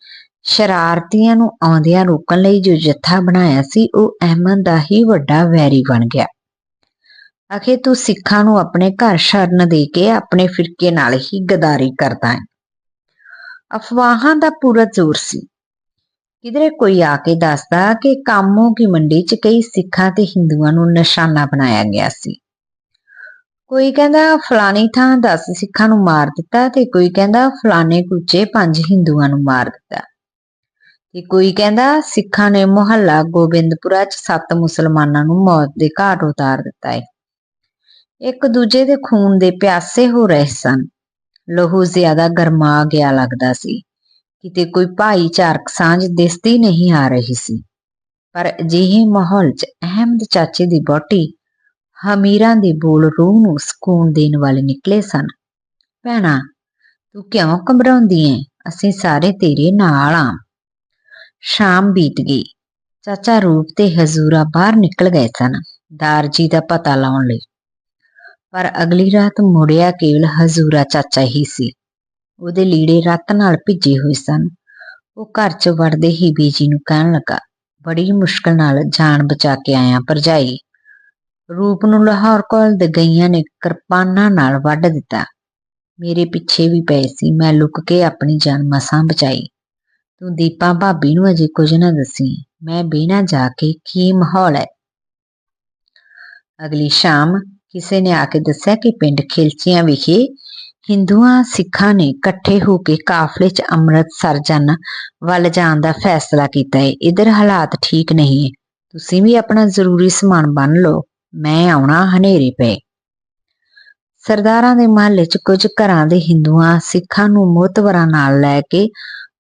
ਸ਼ਰਾਰਤੀਆਂ ਨੂੰ ਆਉਂਦਿਆਂ ਰੋਕਣ ਲਈ ਜੋ ਜੱਥਾ ਬਣਾਇਆ ਸੀ, ਉਹ ਅਹਿਮਦ ਦਾ ਹੀ ਵੱਡਾ ਵੈਰੀ ਬਣ ਗਿਆ। ਅਖੇ ਤੂੰ ਸਿੱਖਾਂ ਨੂੰ ਆਪਣੇ ਘਰ ਸ਼ਰਨ ਦੇ ਕੇ ਆਪਣੇ ਫਿਰਕੇ ਨਾਲ ਹੀ ਗਦਾਰੀ ਕਰਦਾ ਹੈ ਅਫਵਾਹਾਂ ਦਾ ਪੂਰਾ ਜ਼ੋਰ ਸੀ। ਕਿਧਰੇ ਕੋਈ ਆ ਕੇ ਦੱਸਦਾ ਕਿ ਕਾਮੋ ਕੀ ਮੰਡੀ 'ਚ ਕਈ ਸਿੱਖਾਂ ਤੇ ਹਿੰਦੂਆਂ ਨੂੰ ਨਿਸ਼ਾਨਾ ਬਣਾਇਆ ਗਿਆ ਸੀ। ਕੋਈ ਕਹਿੰਦਾ ਫਲਾਣੀ ਥਾਂ 10 ਸਿੱਖਾਂ ਨੂੰ ਮਾਰ ਦਿੱਤਾ ਤੇ ਕੋਈ ਕਹਿੰਦਾ ਫਲਾਣੇ ਕੁਚੇ ਪੰਜ ਹਿੰਦੂਆਂ ਨੂੰ ਮਾਰ ਦਿੱਤਾ। ਤੇ ਕੋਈ ਕਹਿੰਦਾ ਸਿੱਖਾਂ ਨੇ ਮੁਹੱਲਾ ਗੋਬਿੰਦਪੁਰਾ 'ਚ ਸੱਤ ਮੁਸਲਮਾਨਾਂ ਨੂੰ ਮੌਤ ਦੇ ਘਾਟ ਉਤਾਰ ਦਿੱਤਾ ਹੈ ਇੱਕ ਦੂਜੇ ਦੇ ਖੂਨ ਦੇ ਪਿਆਸੇ ਹੋ ਰਹੇ ਸਨ। ਲਹੂ ਜ਼ਿਆਦਾ ਗਰਮਾ ਗਿਆ ਲੱਗਦਾ ਸੀ। ਕਿਤੇ ਕੋਈ ਭਾਈਚਾਰਕ ਸਾਂਝ ਦਿਸਦੀ ਨਹੀਂ ਆ ਰਹੀ ਸੀ। ਪਰ ਅਜਿਹੇ ਮਾਹੌਲ 'ਚ ਅਹਿਮਦ ਚਾਚੇ ਦੀ ਬੋਟੀ ਹਮੀਰਾਂ ਦੇ ਬੋਲ ਰੂਹ ਨੂੰ ਸਕੂਨ ਦੇਣ ਵਾਲੇ ਨਿਕਲੇ ਸਨ। ਭੈਣਾ, ਤੂੰ ਕਿਉਂ ਘਬਰਾਉਂਦੀ ਐ? ਅਸੀਂ ਸਾਰੇ ਤੇਰੇ ਨਾਲ ਆ। ਸ਼ਾਮ ਬੀਤ ਗਈ। ਚਾਚਾ ਰੂਪ ਤੇ ਹਜ਼ੂਰਾ ਬਾਹਰ ਨਿਕਲ ਗਏ ਸਨ, ਦਾਰਜੀ ਦਾ ਪਤਾ ਲਾਉਣ ਲਈ। ਪਰ ਅਗਲੀ ਰਾਤ ਮੁੜਿਆ ਕੇਵਲ ਹਜ਼ੂਰਾ ਚਾਚਾ ਹੀ ਸੀ। ਉਹਦੇ ਲੀੜੇ ਰੱਤ ਨਾਲ ਭਿੱਜੇ ਹੋਏ ਸਨ। ਉਹ ਘਰ 'ਚ ਵੜਦੇ ਹੀ ਬੀਜੀ ਨੂੰ ਕਹਿਣ ਲੱਗਾ, ਬੜੀ ਮੁਸ਼ਕਲ ਨਾਲ ਜਾਨ ਬਚਾ ਕੇ ਆਇਆ ਭਰਜਾਈ। ਰੂਪ ਨੂੰ ਲਾਹੌਰ ਕੋਲ ਦੇ ਗਈਆਂ ਨੇ ਕਿਰਪਾਨਾਂ ਨਾਲ ਵੱਢ ਦਿੱਤਾ। ਮੇਰੇ ਪਿੱਛੇ ਵੀ ਪਏ ਸੀ। ਮੈਂ ਲੁਕ ਕੇ ਆਪਣੀ ਜਾਨ ਮਸਾਂ ਬਚਾਈ। ਤੂੰ ਦੀਪਾ ਭਾਬੀ ਨੂੰ ਅਜੇ ਕੁਝ ਨਾ ਦੱਸੀ। ਮੈਂ ਬਿਨਾ ਜਾ ਕੇ ਕੀ ਮਾਹੌਲ ਹੈ? ਅਗਲੀ ਸ਼ਾਮ ਕਿਸੇ ਨੇ ਆ ਕੇ ਦੱਸਿਆ ਕਿ ਪਿੰਡ ਖਿਲਚੀਆਂ ਵਿਖੇ ਹਿੰਦੂਆਂ ਸਿੱਖਾਂ ਨੇ ਇਕੱਠੇ ਹੋ ਕੇ ਕਾਫਲੇ 'ਚ ਅੰਮ੍ਰਿਤਸਰ ਜਨ ਵੱਲ ਜਾਣ ਦਾ ਫੈਸਲਾ ਕੀਤਾ ਹੈ। ਇਧਰ ਹਾਲਾਤ ਠੀਕ ਨਹੀਂ ਹੈ। ਤੁਸੀਂ ਵੀ ਆਪਣਾ ਜ਼ਰੂਰੀ ਸਮਾਨ ਬੰਨ ਲਓ। ਮੈਂ ਆਉਣਾ ਹਨੇਰੇ ਪਏ ਸਰਦਾਰਾਂ ਦੇ ਮਹੱਲੇ 'ਚ ਕੁਝ ਘਰਾਂ ਦੇ ਹਿੰਦੂਆਂ ਸਿੱਖਾਂ ਨੂੰ ਮੋਤਵਰਾਂ ਨਾਲ ਲੈ ਕੇ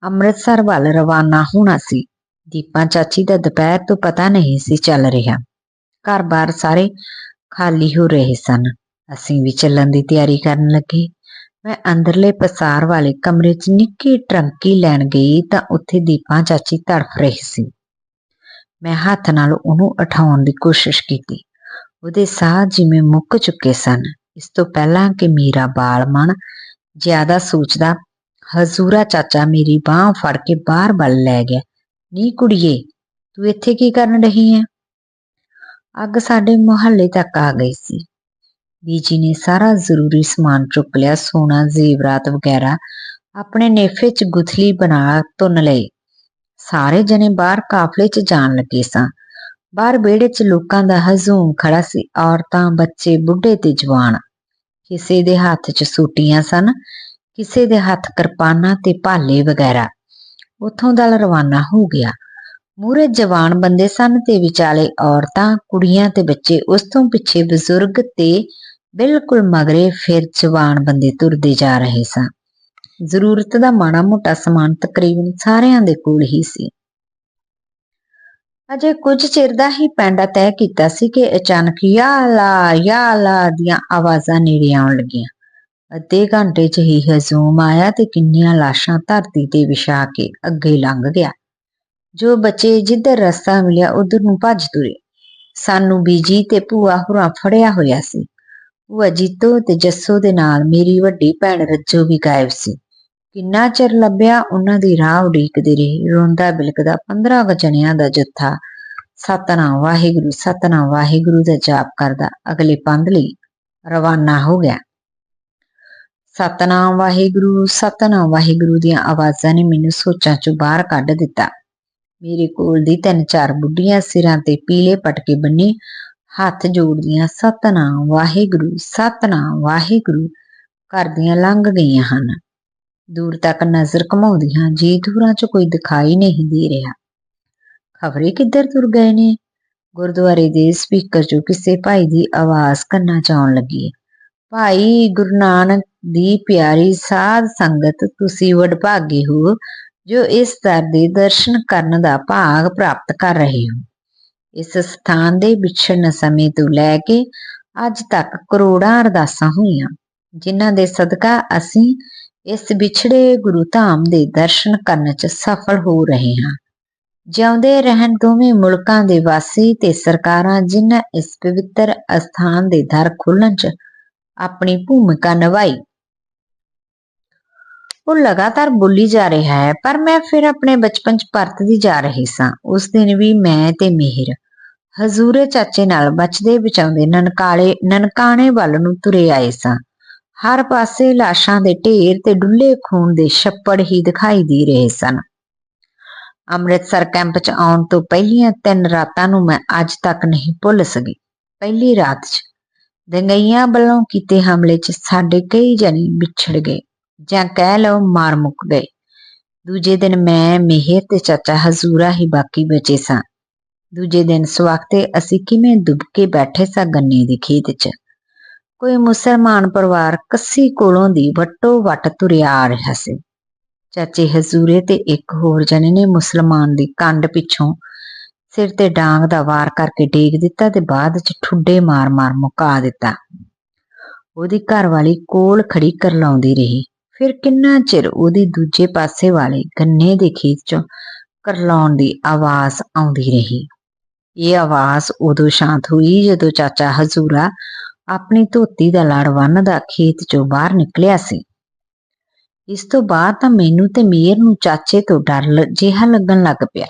ਅੰਮ੍ਰਿਤਸਰ ਵੱਲ ਰਵਾਨਾ ਹੋਣਾ ਸੀ। ਦੀਪਾ ਚਾਚੀ ਦਾ ਦੁਪਹਿਰ ਤੋਂ ਪਤਾ ਨਹੀਂ ਸੀ ਚੱਲ ਰਿਹਾ। ਘਰ-ਬਾਰ ਸਾਰੇ ਖਾਲੀ ਹੋ ਰਹੇ ਸਨ। ਅਸੀਂ ਵੀ ਚੱਲਣ ਦੀ ਤਿਆਰੀ ਕਰਨ ਲੱਗੇ। ਮੈਂ ਅੰਦਰਲੇ ਪਸਾਰ ਵਾਲੇ ਕਮਰੇ 'ਚ ਨਿੱਕੀ ਟਰੰਕੀ ਲੈਣ ਗਈ ਤਾਂ ਉੱਥੇ ਦੀਪਾ ਚਾਚੀ ਤੜਫ ਰਹੀ ਸੀ। ਮੈਂ ਹੱਥ ਨਾਲ ਉਹਨੂੰ ਉਠਾਉਣ ਦੀ ਕੋਸ਼ਿਸ਼ ਕੀਤੀ। ਉਹਦੇ ਸਾਹ ਜਿਵੇਂ ਮੁੱਕ ਚੁੱਕੇ ਸਨ। ਇਸ ਤੋਂ ਪਹਿਲਾਂ ਕਿ ਮੇਰਾ ਬਾਲ ਮਨ ਜ਼ਿਆਦਾ ਸੋਚਦਾ, ਹਜ਼ੂਰਾ ਚਾਚਾ ਮੇਰੀ ਬਾਹ ਫੜ ਕੇ ਬਾਹਰ ਵੱਲ ਲੈ ਗਿਆ। ਨੀ ਕੁੜੀਏ, ਤੂੰ ਇੱਥੇ ਕੀ ਕਰਨ ਰਹੀ ਹੈ ਅੱਗ ਸਾਡੇ ਮੁਹੱਲੇ ਤੱਕ ਆ ਗਈ ਸੀ। ਬੀਜੀ ਨੇ ਸਾਰਾ ਜ਼ਰੂਰੀ ਸਮਾਨ ਚੁੱਕ ਲਿਆ, ਸੋਨਾ, ਜ਼ੇਵਰਾਤ ਵਗੈਰਾ, ਆਪਣੇ ਨੇਫੇ 'ਚ ਗੁਥਲੀ ਬਣਾ ਤੁੰਨ ਲਈ। ਸਾਰੇ ਜਣੇ ਬਾਹਰ ਕਾਫਲੇ 'ਚ ਜਾਣ ਲੱਗੇ ਸਾਂ। ਬਾਹਰ ਵਿਹੜੇ 'ਚ ਲੋਕਾਂ ਦਾ ਹਜ਼ੂਮ ਖੜਾ ਸੀ। ਔਰਤਾਂ, ਬੱਚੇ, ਬੁੱਢੇ ਤੇ ਜਵਾਨ। ਕਿਸੇ ਦੇ ਹੱਥ 'ਚ ਸੂਟੀਆਂ ਸਨ, ਕਿਸੇ ਦੇ ਹੱਥ ਕਿਰਪਾਨਾਂ ਤੇ ਭਾਲੇ ਵਗੈਰਾ। ਉੱਥੋਂ ਦਲ ਰਵਾਨਾ ਹੋ ਗਿਆ। ਮੂਰੇ ਜਵਾਨ ਬੰਦੇ ਸਨ ਤੇ ਵਿਚਾਲੇ ਔਰਤਾਂ, ਕੁੜੀਆਂ ਤੇ ਬੱਚੇ। ਉਸ ਤੋਂ ਪਿੱਛੇ ਬਜ਼ੁਰਗ ਤੇ ਬਿਲਕੁਲ ਮਗਰੇ ਫਿਰ ਜਵਾਨ ਬੰਦੇ ਤੁਰਦੇ ਜਾ ਰਹੇ ਸਨ। ਜ਼ਰੂਰਤ ਦਾ ਮਾੜਾ ਮੋਟਾ ਸਮਾਨ ਤਕਰੀਬਨ ਸਾਰਿਆਂ ਦੇ ਕੋਲ ਹੀ ਸੀ। ਅਜੇ ਕੁਝ ਚਿਰ ਦਾ ਹੀ ਪੈਂਡਾ ਤੈਅ ਕੀਤਾ ਸੀ ਕਿ ਅਚਾਨਕ ਯਾ ਲਾ ਯਾ ਲਾ ਦੀਆਂ ਆਵਾਜ਼ਾਂ ਨੇੜੇ ਆਉਣ ਲੱਗੀਆਂ। ਅੱਧੇ ਘੰਟੇ 'ਚ ਹੀ ਹਜ਼ੂਮ ਆਇਆ ਤੇ ਕਿੰਨੀਆਂ ਲਾਸ਼ਾਂ ਧਰਤੀ ਤੇ ਵਿਛਾ ਕੇ ਅੱਗੇ ਲੰਘ ਗਿਆ। ਜੋ ਬੱਚੇ ਜਿੱਧਰ ਰਸਤਾ ਮਿਲਿਆ, ਉਧਰ ਨੂੰ ਭੱਜ ਤੁਰੇ। ਸਾਨੂੰ ਬੀਜੀ ਤੇ ਭੂਆ ਹੁਰਾਂ ਫੜਿਆ ਹੋਇਆ ਸੀ। ਭੂਆ ਜੀਤੋ ਤੇ ਜੱਸੋ ਦੇ ਨਾਲ ਮੇਰੀ ਵੱਡੀ ਭੈਣ ਰੱਜੋ ਵੀ ਗਾਇਬ ਸੀ। ਕਿੰਨਾ ਚਿਰ ਲੱਭਿਆ, ਉਹਨਾਂ ਦੀ ਰਾਹ ਉਡੀਕਦੇ ਰਹੇ, ਰੋਂਦਾ ਬਿਲਕਦਾ 15 ਕੁ ਦਾ ਜੱਥਾ। ਸਤਨਾਮ ਵਾਹਿਗੁਰੂ ਸਤਨਾਮ ਵਾਹਿਗੁਰੂ ਦਾ ਜਾਪ ਕਰਦਾ। ਅਗਲੇ ਪੰਧ ਲਈ ਰਵਾਨਾ ਹੋ ਗਿਆ। ਸਤਨਾਮ ਵਾਹਿਗੁਰੂ ਸਤਨਾਮ ਵਾਹਿਗੁਰੂ ਦੀਆਂ ਆਵਾਜ਼ਾਂ ਨੇ ਮੈਨੂੰ ਸੋਚਾਂ ਚੋਂ ਬਾਹਰ ਕੱਢ ਦਿੱਤਾ। ਮੇਰੇ ਕੋਲ ਦੀ ਤਿੰਨ ਚਾਰ ਬੁੱਢੀਆਂ ਸਿਰਾਂ ਤੇ ਪੀਲੇ ਪਟਕੇ ਬੰਨੀ, ਹੱਥ ਜੋੜਦੀਆਂ ਸਤਨਾਮ ਵਾਹਿਗੁਰੂ ਸਤਨਾਮ ਵਾਹਿਗੁਰੂ ਕਰਦੀਆਂ ਲੰਘ ਗਈਆਂ ਹਨ। ਦੂਰ ਤੱਕ ਨਜ਼ਰ ਘਮਾਉਂਦੀਆਂ, ਜੀ ਦੂਰਾਂ 'ਚ ਕੋਈ ਦਿਖਾਈ ਨਹੀਂ ਦੇ ਰਿਹਾ। ਖਬਰੇ ਕਿੱਧਰ ਤੁਰ ਗਏ ਨੇ? ਗੁਰਦੁਆਰੇ ਦੇ ਸਪੀਕਰ 'ਚੋਂ ਕਿਸੇ ਭਾਈ ਦੀ ਆਵਾਜ਼ ਕੰਨਾਂ 'ਚ ਆਉਣ ਲੱਗੀ। ਭਾਈ ਗੁਰੂ ਨਾਨਕ ਦੀ ਪਿਆਰੀ ਸਾਧ ਸੰਗਤ, ਤੁਸੀਂ ਵਡਭਾਗੇ ਹੋ, ਜੋ ਇਸ ਦਰ ਦੇ ਦਰਸ਼ਨ ਕਰਨ ਦਾ ਭਾਗ ਪ੍ਰਾਪਤ ਕਰ ਰਹੇ ਹੋ। ਇਸ ਸਥਾਨ ਦੇ ਵਿਛੜਨ ਸਮੇਂ ਤੋਂ ਲੈ ਕੇ ਅੱਜ ਤੱਕ ਕਰੋੜਾਂ ਅਰਦਾਸਾਂ ਹੋਈਆਂ, ਜਿਨ੍ਹਾਂ ਦੇ ਸਦਕਾ ਅਸੀਂ ਇਸ ਵਿਛੜੇ ਗੁਰੂ ਧਾਮ ਦੇ ਦਰਸ਼ਨ ਕਰਨ 'ਚ ਸਫਲ ਹੋ ਰਹੇ ਹਾਂ। ਜਿਉਂਦੇ ਰਹਿਣ ਦੋਵੇਂ ਮੁਲਕਾਂ ਦੇ ਵਾਸੀ ਤੇ ਸਰਕਾਰਾਂ ਜਿਨ੍ਹਾਂ ਇਸ ਪਵਿੱਤਰ ਅਸਥਾਨ ਦੇ ਦਰ ਖੋਲਣ 'ਚ ਆਪਣੀ ਭੂਮਿਕਾ ਨਿਭਾਈ। ਉਹ ਲਗਾਤਾਰ ਬੋਲੀ ਜਾ ਰਿਹਾ ਹੈ, ਪਰ ਮੈਂ ਫਿਰ ਆਪਣੇ ਬਚਪਨ 'ਚ ਪਰਤਦੀ ਜਾ ਰਹੀ ਸਾਂ। ਉਸ ਦਿਨ ਵੀ ਮੈਂ ਤੇ ਮਿਹਰ ਹਜ਼ੂਰੇ ਚਾਚੇ ਨਾਲ ਬਚਦੇ ਬਚਾਉਂਦੇ ਨਨਕਾਲੇ ਨਨਕਾਣੇ ਵੱਲ ਨੂੰ ਤੁਰੇ ਆਏ ਸਾਂ। ਹਰ ਪਾਸੇ ਲਾਸ਼ਾਂ ਦੇ ਢੇਰ ਤੇ ਡੁੱਲੇ ਖੂਨ ਦੇ ਛੱਪੜ ਹੀ ਦਿਖਾਈ ਦੇ ਰਹੇ ਸਨ। ਅੰਮ੍ਰਿਤਸਰ ਕੈਂਪ 'ਚ ਆਉਣ ਤੋਂ ਪਹਿਲੀਆਂ ਤਿੰਨ ਰਾਤਾਂ ਨੂੰ ਮੈਂ ਅੱਜ ਤੱਕ ਨਹੀਂ ਭੁੱਲ ਸਕੀ। ਪਹਿਲੀ ਰਾਤ 'ਚ ਦੰਗਈਆਂ ਵੱਲੋਂ ਕੀਤੇ ਹਮਲੇ 'ਚ ਸਾਡੇ ਕਈ ਜਣੇ ਵਿਛੜ ਗਏ ਜਾਂ ਕਹਿ ਲਓ ਮਾਰ ਮੁੱਕ ਗਏ। ਦੂਜੇ ਦਿਨ ਮੈਂ, ਮਿਹਰ ਤੇ ਚਾਚਾ ਹਜ਼ੂਰਾ ਹੀ ਬਾਕੀ ਬਚੇ ਸਾਂ। ਦੂਜੇ ਦਿਨ ਸਵਖਤੇ ਅਸੀਂ ਕਿਵੇਂ ਦੁਬਕੇ ਬੈਠੇ ਸਾਂ ਗੰਨੇ ਦੇ ਖੇਤ 'ਚ। ਕੋਈ ਮੁਸਲਮਾਨ ਪਰਿਵਾਰ ਕੱਸੀ ਕੋਲੋਂ ਦੀ ਵੱਟੋ ਵੱਟ ਤੁਰਿਆ ਆ ਰਿਹਾ ਸੀ। ਚਾਚੇ ਹਜ਼ੂਰੇ ਤੇ ਇੱਕ ਹੋਰ ਜਣੇ ਨੇ ਮੁਸਲਮਾਨ ਦੀ ਕੰਡ ਪਿੱਛੋਂ ਸਿਰ ਤੇ ਡਾਂਗ ਦਾ ਵਾਰ ਕਰਕੇ ਡੇਗ ਦਿੱਤਾ ਤੇ ਬਾਅਦ ਚ ਠੁੱਡੇ ਮਾਰ-ਮਾਰ ਮੁਕਾ ਦਿੱਤਾ। ਉਹਦੀ ਘਰ ਵਾਲੀ ਕੋਲ ਖੜੀ ਕਰਲਾਉਂਦੀ ਰਹੀ। ਫਿਰ ਕਿੰਨਾ ਚਿਰ ਉਹਦੀ ਦੂਜੇ ਪਾਸੇ ਵਾਲੇ ਗੰਨੇ ਦੇ ਖੇਤ ਚੋਂ ਕਰਲਾਉਣ ਦੀ ਆਵਾਜ਼ ਆਉਂਦੀ ਰਹੀ। ਇਹ ਆਵਾਜ਼ ਉਦੋਂ ਸ਼ਾਂਤ ਹੋਈ ਜਦੋਂ ਚਾਚਾ ਹਜ਼ੂਰਾ ਆਪਣੀ ਧੋਤੀ ਦਾ ਲੜ ਦਾ ਖੇਤ ਚੋਂ ਬਾਹਰ ਨਿਕਲਿਆ ਸੀ। ਇਸ ਤੋਂ ਬਾਅਦ ਤਾਂ ਮੈਨੂੰ ਤੇ ਮੇਰ ਨੂੰ ਚਾਚੇ ਤੋਂ ਡਰ ਜਿਹਾ ਲੱਗਣ ਲੱਗ ਪਿਆ।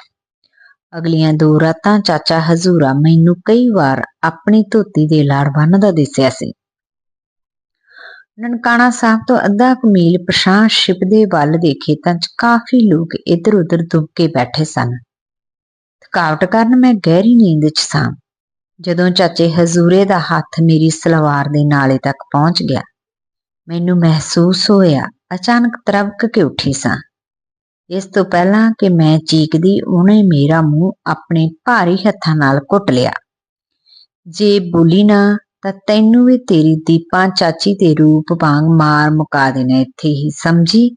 ਅਗਲੀਆਂ ਦੋ ਰਾਤਾਂ ਚਾਚਾ ਹਜ਼ੂਰਾ ਮੈਨੂੰ ਕਈ ਵਾਰ ਆਪਣੀ ਧੋਤੀ ਦੇ ਲਾੜ ਦਾ ਦਿਸਿਆ ਸੀ। ਨਨਕਾਣਾ ਸਾਹਿਬ ਤੋਂ ਅੱਧਾ ਕੁ ਮੀਲ ਪਛਾਂ ਦੇ ਵੱਲ ਦੇ ਖੇਤਾਂ 'ਚ ਕਾਫੀ ਲੋਕ ਇੱਧਰ-ਉੱਧਰ ਦੁੱਬ ਕੇ ਬੈਠੇ ਸਨ। ਥਕਾਵਟ ਕਾਰਨ ਮੈਂ ਗਹਿਰੀ ਨੀਂਦ 'ਚ ਸਾਂ। ਜਦੋਂ ਚਾਚੇ ਹਜ਼ੂਰੇ ਦਾ ਹੱਥ ਮੇਰੀ ਸਲਵਾਰ ਦੇ ਨਾਲੇ ਤੱਕ ਪਹੁੰਚ ਗਿਆ, ਮੈਨੂੰ ਮਹਿਸੂਸ ਹੋਇਆ ਅਚਾਨਕ ਤਰਵਕ ਕੇ ਉੱਠੀ ਸਾਂ। ਇਸ ਤੋਂ ਪਹਿਲਾਂ ਕਿ ਮੈਂ ਚੀਕਦੀ ਉਹਨੇ ਮੇਰਾ ਮੂੰਹ ਆਪਣੇ ਭਾਰੀ ਹੱਥਾਂ ਨਾਲ ਘੁੱਟ ਲਿਆ। ਜੇ ਬੋਲੀ ਨਾ, ਤਾਂ ਤੈਨੂੰ ਵੀ ਤੇਰੀ ਦੀਪਾਂ ਚਾਚੀ ਦੇ ਰੂਪ ਵਾਂਗ ਮਾਰ ਮੁਕਾ ਦੇਣਾ ਇੱਥੇ ਹੀ, ਸਮਝੀ?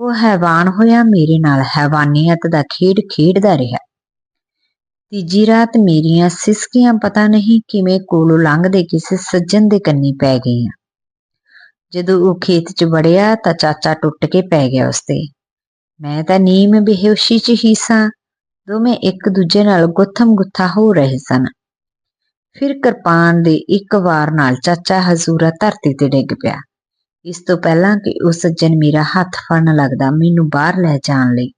ਉਹ ਹੈਵਾਨ ਹੋਇਆ ਮੇਰੇ ਨਾਲ, ਹੈਵਾਨੀਅਤ ਦਾ ਖੇਡ ਖੇਡਦਾ ਰਿਹਾ। ਤੀਜੀ ਰਾਤ ਮੇਰੀਆਂ ਸਿਸਕੀਆਂ ਪਤਾ ਨਹੀਂ ਕਿਵੇਂ ਕੋਲੋਂ ਲੰਘਦੇ ਕਿਸੇ ਸੱਜਣ ਦੇ ਕੰਨੀ ਪੈ ਗਈਆਂ। ਜਦੋਂ ਉਹ ਖੇਤ 'ਚ ਵੜਿਆ ਤਾਂ ਚਾਚਾ ਟੁੱਟ ਕੇ ਪੈ ਗਿਆ ਉਸ ਤੇ ਮੈਂ ਤਾਂ ਨੀਮ ਬੇਹੋਸ਼ੀ 'ਚ ਹੀ ਸਾਂ, ਦੋਵੇਂ ਇੱਕ ਦੂਜੇ ਨਾਲ ਗੁੱਥਮ ਗੁੱਥਾ ਹੋ ਰਹੇ ਸਨ। ਫਿਰ ਕਿਰਪਾਨ ਦੇ ਇੱਕ ਵਾਰ ਨਾਲ ਚਾਚਾ ਹਜ਼ੂਰਾ ਧਰਤੀ ਤੇ ਡਿੱਗ ਪਿਆ। ਇਸ ਤੋਂ ਪਹਿਲਾਂ ਕਿ ਉਹ ਸੱਜਣ ਮੇਰਾ ਹੱਥ ਫੜਨ ਲੱਗਦਾ ਮੈਨੂੰ ਬਾਹਰ ਲੈ ਜਾਣ ਲਈ।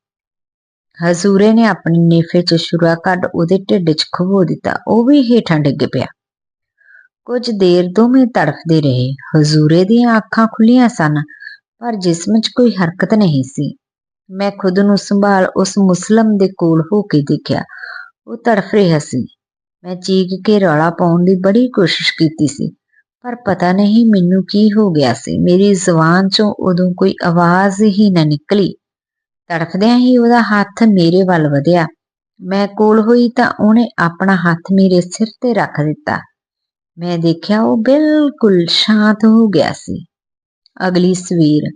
ਹਜ਼ੂਰੇ ਨੇ ਆਪਣੀ ਨੇਫੇ 'ਚ ਛੁਰਾ ਕੱਢ ਉਹਦੇ ਢਿੱਡ 'ਚ ਖਵੋ ਦਿੱਤਾ। ਉਹ ਵੀ ਹੇਠਾਂ ਡਿੱਗ ਪਿਆ। ਕੁਝ ਦੇਰ ਦੋਵੇਂ ਤੜਫਦੇ ਰਹੇ। ਹਜ਼ੂਰੇ ਦੀਆਂ ਅੱਖਾਂ ਖੁੱਲੀਆਂ ਸਨ, ਪਰ ਜਿਸਮ 'ਚ ਕੋਈ ਹਰਕਤ ਨਹੀਂ ਸੀ। ਮੈਂ ਖੁਦ ਨੂੰ ਸੰਭਾਲ ਉਸ ਮੁਸਲਮ ਦੇ ਕੋਲ ਹੋ ਕੇ ਦੇਖਿਆ। ਉਹ ਤੜਫ ਰਿਹਾ ਸੀ। ਮੈਂ ਚੀਕ ਕੇ ਰੌਲਾ ਪਾਉਣ ਦੀ ਬੜੀ ਕੋਸ਼ਿਸ਼ ਕੀਤੀ ਸੀ, ਪਰ ਪਤਾ ਨਹੀਂ ਮੈਨੂੰ ਕੀ ਹੋ ਗਿਆ ਸੀ। ਮੇਰੀ ਜ਼ੁਬਾਨ 'ਚੋਂ ਉਦੋਂ ਕੋਈ ਆਵਾਜ਼ ਹੀ ਨਾ ਨਿਕਲੀ। ਤੜਫਦਿਆਂ ਹੀ ਉਹਦਾ ਹੱਥ ਮੇਰੇ ਵੱਲ ਵਧਿਆ। ਮੈਂ ਕੋਲ ਹੋਈ ਤਾਂ ਉਹਨੇ ਆਪਣਾ ਹੱਥ ਮੇਰੇ ਸਿਰ ਤੇ ਰੱਖ ਦਿੱਤਾ। ਮੈਂ ਦੇਖਿਆ ਉਹ ਬਿਲਕੁਲ ਸ਼ਾਂਤ ਹੋ ਗਿਆ ਸੀ। ਅਗਲੀ ਸਵੇਰ,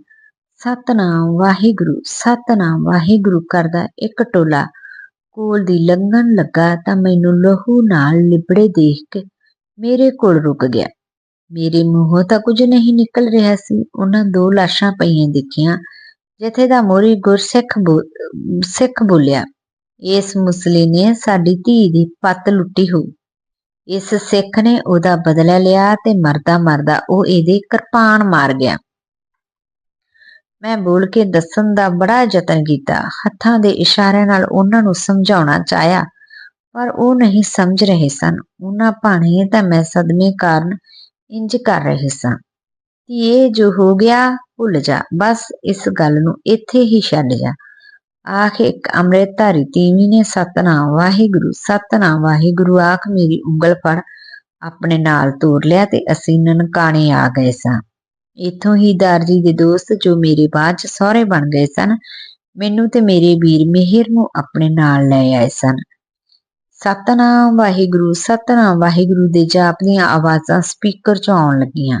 ਸਤਨਾਮ ਵਾਹਿਗੁਰੂ ਸਤਨਾਮ ਵਾਹਿਗੁਰੂ ਕਰਦਾ ਇੱਕ ਟੋਲਾ। ਕੋਲ ਦੀ ਲੰਘਣ ਲੱਗਾ ਤਾਂ ਮੈਨੂੰ ਲਹੂ ਨਾਲ ਲਿਬੜੇ ਦੇਖ ਕੇ ਮੇਰੇ ਕੋਲ ਰੁਕ ਗਿਆ। ਮੇਰੇ ਮੂੰਹੋਂ ਤਾਂ ਕੁਝ ਨਹੀਂ ਨਿਕਲ ਰਿਹਾ ਸੀ। ਉਹਨਾਂ ਦੋ ਲਾਸ਼ਾਂ ਪਈਆਂ ਦੇਖੀਆਂ। ਜਿੱਥੇ ਦਾ ਮੋਰੀ ਗੁਰਸਿੱਖ ਬੋ- ਸਿੱਖ ਬੋਲਿਆ, ਇਸ ਮੁਸਲੇ ਨੇ ਸਾਡੀ ਧੀ ਦੀ ਪੱਤ ਲੁੱਟੀ ਹੋਈ ਇਸ ਸਿੱਖ ਨੇ ਉਹਦਾ ਬਦਲਾ ਲਿਆ ਤੇ ਮਰਦਾ ਮਰਦਾ ਉਹ ਇਹਦੇ ਕਿਰਪਾਨ ਮਾਰ ਗਿਆ। ਮੈਂ ਬੋਲ ਕੇ ਦੱਸਣ ਦਾ ਬੜਾ ਯਤਨ ਕੀਤਾ, ਹੱਥਾਂ ਦੇ ਇਸ਼ਾਰਿਆਂ ਨਾਲ ਉਹਨਾਂ ਨੂੰ ਸਮਝਾਉਣਾ ਚਾਹਿਆ, ਪਰ ਉਹ ਨਹੀਂ ਸਮਝ ਰਹੇ ਸਨ। ਉਹਨਾਂ ਭਾਣੇ ਤਾਂ ਮੈਂ ਸਦਮੇ ਕਾਰਨ ਇੰਜ ਕਰ ਰਹੇ ਸਾਂ। ਧੀਏ ਜੋ ਹੋ ਗਿਆ, ਭੁੱਲ ਜਾ। ਬਸ ਇਸ ਗੱਲ ਨੂੰ ਇੱਥੇ ਹੀ ਛੱਡ ਜਾ। ਆਖ ਇੱਕ ਅੰਮ੍ਰਿਤਧਾਰੀ ਤੀਵੀ ਨੇ ਸਤਨਾਮ ਵਾਹਿਗੁਰੂ ਸਤਨਾਮ ਵਾਹਿਗੁਰੂ, ਆਖ ਮੇਰੀ ਉਂਗਲ ਫੜ, ਆਪਣੇ ਨਾਲ ਤੋਰ ਲਿਆ ਤੇ ਅਸੀਂ ਨਨਕਾਣੇ ਆ ਗਏ ਸਾਂ। ਇਥੋਂ ਹੀ ਦਰਜੀ ਦੇ ਦੋਸਤ ਜੋ ਮੇਰੇ ਬਾਅਦ ਚ ਸਹੁਰੇ ਬਣ ਗਏ ਸਨ, ਮੈਨੂੰ ਤੇ ਮੇਰੇ ਵੀਰ ਮਿਹਰ ਨੂੰ ਆਪਣੇ ਨਾਲ ਲੈ ਆਏ ਸਨ। ਸਤਨਾਮ ਵਾਹਿਗੁਰੂ ਸਤਨਾਮ ਵਾਹਿਗੁਰੂ ਦੇ ਜਾਪ ਦੀਆਂ ਆਵਾਜ਼ਾਂ ਸਪੀਕਰ 'ਚੋਂ ਆਉਣ ਲੱਗੀਆਂ।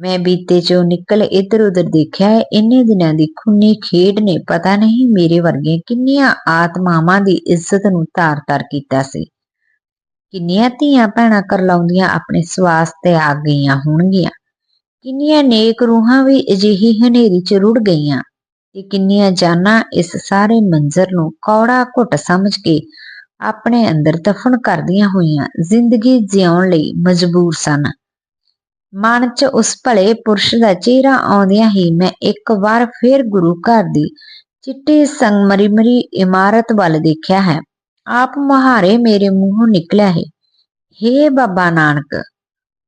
ਮੈਂ ਬੀਤੇ 'ਚੋਂ ਨਿਕਲ ਇੱਧਰ ਉੱਧਰ ਦੇਖਿਆ ਹੈ। ਇੰਨੇ ਦਿਨਾਂ ਦੀ ਖੁੰਨੀ ਖੇਡ ਨੇ ਪਤਾ ਨਹੀਂ ਮੇਰੇ ਵਰਗੇ ਕਿੰਨੀਆਂ ਆਤਮਾਵਾਂ ਦੀ ਇੱਜ਼ਤ ਨੂੰ ਤਾਰ-ਤਾਰ ਕੀਤਾ ਸੀ ਕਿੰਨੀਆਂ ਧੀਆਂ ਭੈਣਾਂ ਕਰ ਲਾਉਂਦੀਆਂ ਆਪਣੇ ਸਵਾਸ ਤੇ ਆ ਗਈਆਂ ਹੋਣਗੀਆਂ ਕਿੰਨੀਆਂ ਨੇਕ ਰੂਹਾਂ ਵੀ ਅਜਿਹੀ ਹਨੇਰੀ 'ਚ ਰੁੜ ਗਈਆਂ ਤੇ ਕਿੰਨੀਆਂ ਜਾਨਾਂ ਇਸ ਸਾਰੇ ਮੰਜ਼ਰ ਨੂੰ ਕੌੜਾ ਘੁੱਟ ਸਮਝ ਕੇ ਆਪਣੇ ਅੰਦਰ ਦਫਨ ਕਰਦੀਆਂ ਹੋਈਆਂ, ਜ਼ਿੰਦਗੀ ਜਿਉਣ ਲਈ ਮਜਬੂਰ ਸਨ ਮਨ 'ਚ ਉਸ ਭਲੇ ਪੁਰਸ਼ ਦਾ ਚਿਹਰਾ ਆਉਂਦਿਆਂ ਹੀ ਮੈਂ ਇੱਕ ਵਾਰ ਫੇਰ ਗੁਰੂ ਘਰ ਦੀ ਚਿੱਟੀ ਸੰਗਮਰੀਮਰੀ ਇਮਾਰਤ ਵੱਲ ਦੇਖਿਆ ਹੈ। ਆਪ ਮੁਹਾਰੇ ਮੇਰੇ ਮੂੰਹੋਂ ਨਿਕਲਿਆ ਹੈ। ਹੇ ਬਾਬਾ ਨਾਨਕ,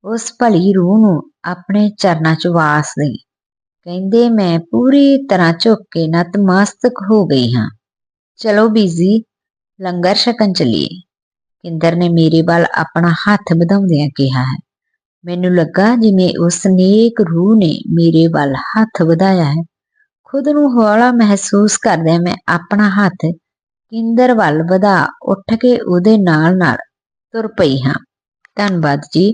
ਉਸ ਭਲੀ ਰੂਹ ਨੂੰ ਆਪਣੇ ਚਰਨਾਂ 'ਚ ਵਾਸ ਦੇ ਕਹਿੰਦੇ ਮੈਂ ਪੂਰੀ ਤਰ੍ਹਾਂ ਝੁੱਕ ਕੇ ਨਤਮਸਤਕ ਹੋ ਗਈ ਹਾਂ। ਚਲੋ ਬੀਜ਼ੀ, ਲੰਗਰ ਛਕਣ ਚਲੀਏ। ਕਿੰਦਰ ਨੇ ਮੇਰੇ ਵੱਲ ਆਪਣਾ ਹੱਥ ਵਧਾਉਂਦਿਆਂ ਕਿਹਾ ਹੈ। ਮੈਨੂੰ ਲੱਗਾ ਜਿਵੇਂ ਉਸ ਨੇਕ ਰੂਹ ਨੇ ਮੇਰੇ ਵੱਲ ਹੱਥ ਵਧਾਇਆ ਹੈ। ਖੁਦ ਨੂੰ ਹੌਲਾ ਮਹਿਸੂਸ ਕਰਦਿਆਂ ਮੈਂ ਆਪਣਾ ਹੱਥ ਕਿੰਦਰ ਵੱਲ ਵਧਾ ਉੱਠ ਕੇ ਉਹਦੇ ਨਾਲ ਨਾਲ ਤੁਰ ਪਈ ਹਾਂ। ਧੰਨਵਾਦ ਜੀ।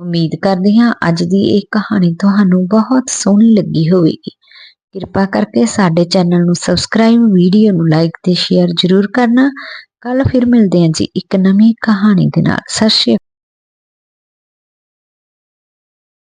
ਉਮੀਦ ਕਰਦੀ ਹਾਂ ਅੱਜ ਦੀ ਇਹ ਕਹਾਣੀ ਤੁਹਾਨੂੰ ਬਹੁਤ ਸੋਹਣੀ ਲੱਗੀ ਹੋਵੇਗੀ। ਕਿਰਪਾ ਕਰਕੇ ਸਾਡੇ ਚੈਨਲ ਨੂੰ ਸਬਸਕ੍ਰਾਈਬ, ਵੀਡੀਓ ਨੂੰ ਲਾਈਕ ਤੇ ਸ਼ੇਅਰ ਜ਼ਰੂਰ ਕਰਨਾ। ਕੱਲ ਫਿਰ ਮਿਲਦੇ ਹਾਂ ਜੀ ਇੱਕ ਨਵੀਂ ਕਹਾਣੀ ਦੇ ਨਾਲ। ਸਤਿ ਸ਼੍ਰੀ